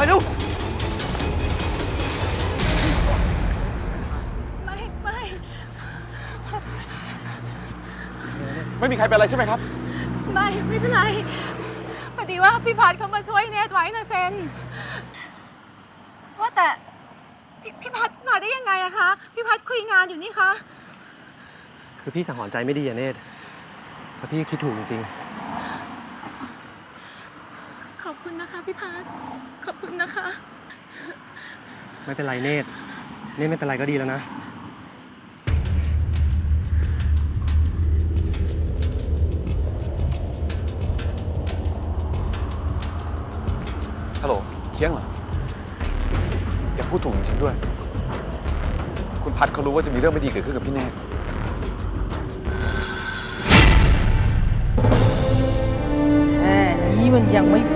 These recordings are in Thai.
ไปเร็วไม่ไม่ไม่มีใครเป็นอะไรใช่ไหมครับ ไม่ไม่เป็นไรพอดีว่าพี่พัดเขามาช่วยเนทไว้นะเซนว่าแต่พี่พี่พัดมาได้ยังไงอะคะ พี่พัดคุยงานอยู่นี่คะ คือพี่สังหรณ์ใจไม่ดีอะเนตแล้วพี่ก็คิดถูกจริงขอบ คุณนะคะพี่พัดขอบคุณนะคะๆไม่เป็นไรเนตเนตไม่เป็นไรก็ดีแล้วนะ ฮัลโหลเคียงเหรอแกพูดถูกจริงๆด้วย คุณพัดเขารู้ว่าจะมีเรื่องไม่ดีเกิดขึ้นกับพี่แน่ แค่นี้มันยังไม่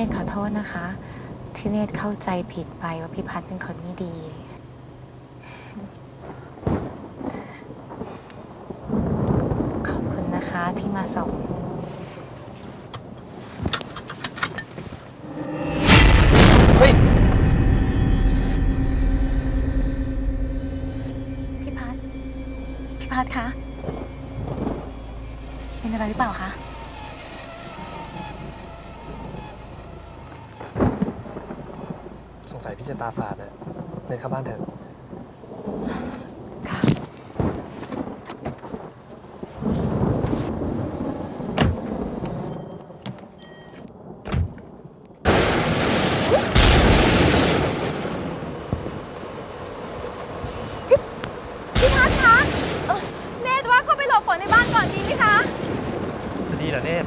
นตรขอโทษนะคะ ที่เนตรเข้าใจผิดไปว่าพี่พัดเป็นคนไม่ดี ขอบคุณนะคะที่มาส่ง เฮ้ย พี่พัดพี่พัดคะ เป็นอะไรหรือเปล่าคะ สงสัยพี่จะตาฝาดนะเนตเข้าบ้านเถอะ ค่ะ พี่พัดคะเอ่อเนทว่าเข้าไปหลบฝนในบ้านก่อนดีไหมคะ จะดีเหรอเนต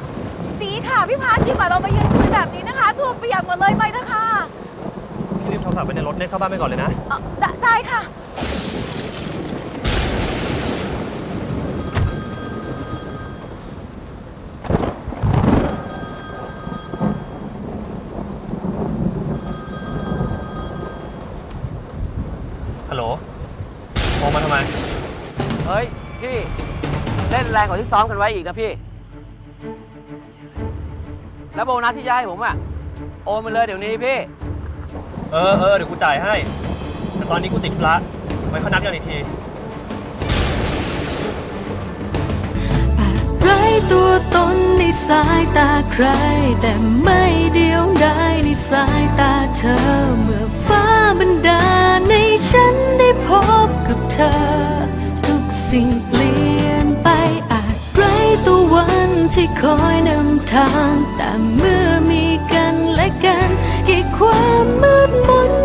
ดีค่ะพี่พัดดีกว่าเรามายืนคุยแบบนี้นะคะถูกเปียกหมดเลยไปเถอะค่ะ พี่รีบโทรศัพท์ไว้ในรถเนตเข้าบ้านไปก่อนเลยนะ เอ่อได้ได้ค่ะ ฮัลโหลโทรมาทำไม เฮ้ย พี่เล่นแรงกว่าที่ซ้อมกันไว้อีกนะพี่ แล้วโบนัสที่จะให้ผมอะโอนมาเลยเดี๋ยวนี้พี่ เออเออเดี๋ยวกูจ่ายให้ แต่ตอนนี้กูติดธุระไว้เขานัดกันอีกที ไร้ตัวตนในสายตาใคร แต่ไม่เดียวดายในสายตาเธอ เมื่อฟ้าบันดาลในฉันได้พบกับเธอ ทุกสิ่งเปลี่ยนไปอาจไร้ตัววันที่คอยนำทาง แต่เมื่อมีกันและกัน กี่ความมืดมน